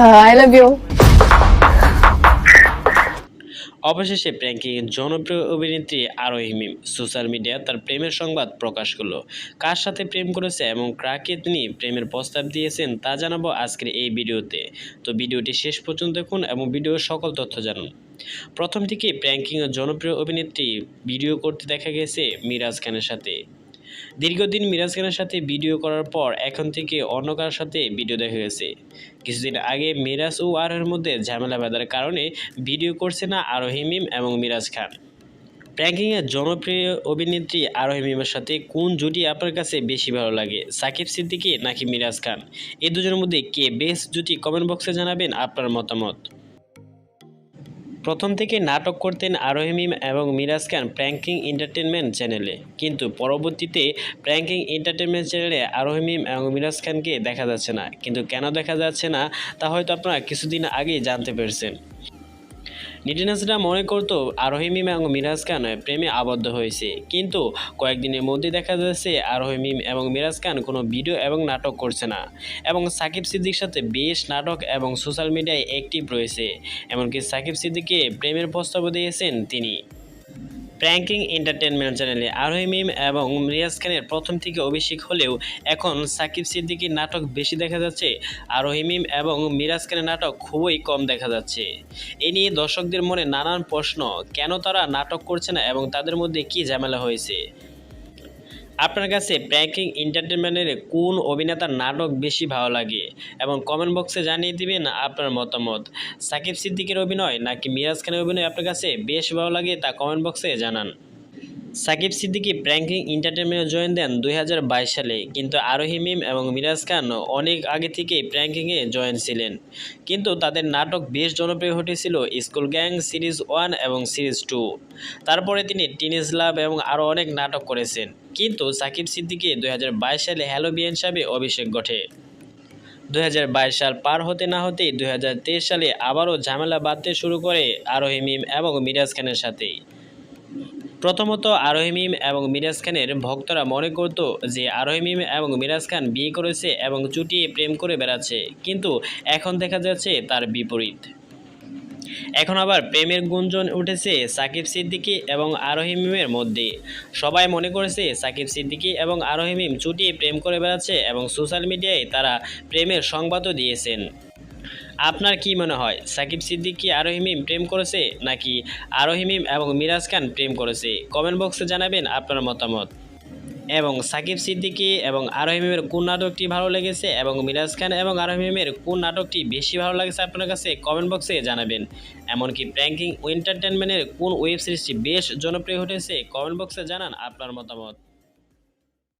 I love you অবশেষে pranking জনপ্রিয় অভিনেত্রী আরোহী মিম সোশ্যাল মিডিয়া তার প্রেমের সংবাদ প্রকাশ করল। কার সাথে প্রেম করেছে এবং কাকে তিনি প্রেমের প্রস্তাব দিয়েছেন তা জানাব আজকের এই ভিডিওতে। তো ভিডিওটি শেষ পর্যন্ত দেখুন এবং ভিডিওর সকল তথ্য জানুন। প্রথম থেকে প্র্যাঙ্কিং জনপ্রিয় অভিনেত্রী ভিডিও করতে দেখা গেছে মিরাজ খানের সাথে। দীর্ঘদিন মিরাজ খানের সাথে ভিডিও করার পর এখন থেকে অন্য কারোর সাথে ভিডিও দেখা গেছে কিছুদিন আগে মিরাজ ও আরোহের মধ্যে ঝামেলা বাঁধার কারণে ভিডিও করছে না আরোহী মিম এবং মিরাজ খান। প্র্যাঙ্কিংয়ের জনপ্রিয় অভিনেত্রী আরোহী মিমের সাথে কোন জুটি আপনার কাছে বেশি ভালো লাগে, সাকিব সিদ্দিকী নাকি মিরাজ খান? এই দুজনের মধ্যে কে বেস্ট জুটি কমেন্ট বক্সে জানাবেন আপনার মতামত। প্রথম থেকে নাটক করতেন আরোহিমিম এবং মিরাজ খান প্র্যাঙ্কিং এন্টারটেনমেন্ট চ্যানেলে। কিন্তু পরবর্তীতে প্র্যাঙ্কিং এন্টারটেনমেন্ট চ্যানেলে আরোহিমিম এবং মিরাজ খানকে দেখা যাচ্ছে না। কিন্তু কেন দেখা যাচ্ছে না, তা হয়তো আপনারা কিছুদিন আগেই জানতে পেরেছেন। নিটিনাসরা মনে করত আরোহী মিম এবং মিরাজ খান প্রেমে আবদ্ধ হয়েছে। কিন্তু কয়েকদিনের মধ্যে দেখা যাচ্ছে আরোহী মিম এবং মিরাজ খান কোনো ভিডিও এবং নাটক করছে না। এবং সাকিব সিদ্দিক সাথে বেশ নাটক এবং সোশ্যাল মিডিয়ায় অ্যাক্টিভ রয়েছে। এমনকি সাকিব সিদ্দিককে প্রেমের প্রস্তাব দিয়েছেন তিনি। প্র্যাঙ্কিং এন্টারটেনমেন্ট চ্যানেলে আরোহী মিম এবং রিয়াজ খানের প্রথম থেকে অভিষেক হলেও এখন সাকিব সিদ্দিকির নাটক বেশি দেখা যাচ্ছে। আরোহী মিম এবং মিরাজ খানের নাটক খুবই কম দেখা যাচ্ছে। এ নিয়ে দর্শকদের মনে নানান প্রশ্ন, কেন তারা নাটক করছে না এবং তাদের মধ্যে কি ঝামেলা হয়েছে? আপনার কাছে ব্যাঙ্কিং এন্টারটেনমেন্টের কোন অভিনেতার নাটক বেশি ভালো লাগে? এবং কমেন্ট বক্সে জানিয়ে দিবেন আপনার মতামত। সাকিব সিদ্দিকের অভিনয় নাকি মিরাজ খানের অভিনয় আপনার কাছে বেশ ভালো লাগে তা কমেন্ট বক্সে জানান। সাকিব সিদ্দিকি প্র্যাঙ্কিং এন্টারটেনমেন্টে জয়েন দেন দুই হাজার বাইশ সালে, কিন্তু আরোহী মিম এবং মিরাজ খান অনেক আগে থেকেই প্র্যাঙ্কিংয়ে জয়েন ছিলেন। কিন্তু তাদের নাটক বেশ জনপ্রিয় ঘটেছিল স্কুল গ্যাং সিরিজ ওয়ান এবং সিরিজ টু। তারপরে তিনি টিনেজ লাভ এবং আরও অনেক নাটক করেছেন। কিন্তু সাকিব সিদ্দিকী দুই সালে হ্যালো বিয়ান সাহেবে অভিষেক ঘটে। দুই হাজার বাইশ সাল পার হতে না হতেই দুই হাজার তেইশ সালে আবারও ঝামেলা বাঁধতে শুরু করে আরোহী মিম এবং মিরাজ খানের সাথেই। প্রথমত আরোহী মিম এবং মিরাজ খানের ভক্তরা মনে করত যে আরোহী মিম এবং মিরাজ খান বিয়ে করেছে এবং চুটিয়ে প্রেম করে বেড়াচ্ছে, কিন্তু এখন দেখা যাচ্ছে তার বিপরীত। এখন আবার প্রেমের গুঞ্জন উঠেছে সাকিব সিদ্দিকী এবং আরোহী মিমের মধ্যে। সবাই মনে করেছে সাকিব সিদ্দিকী এবং আরোহী মিম চুটিয়ে প্রেম করে বেড়াচ্ছে এবং সোশ্যাল মিডিয়ায় তারা প্রেমের সংবাদও দিয়েছেন। আপনার কি মনে হয়? সাকিব সিদ্দিকী আরোহী মিম প্রেম করেছে? নাকি আরোহী মিম এবং মিরাজ খান প্রেম করেছে? কমেন্ট বক্সে জানাবেন আপনার মতামত। এবং সাকিব সিদ্দিকী এবং আরোহী মিমের কোন নাটকটি ভালো লেগেছে? এবং মিরাজ খান এবং আরোহী মিমের কোন নাটকটি বেশি ভালো লাগছে আপনার কাছে? কমেন্ট বক্সে জানাবেন। এমনকি প্র্যাঙ্কিং এন্টারটেনমেন্টের কোন ওয়েব সিরিজটি বেশ জনপ্রিয় ঘটেছে? কমেন্ট বক্সে জানান আপনার মতামত।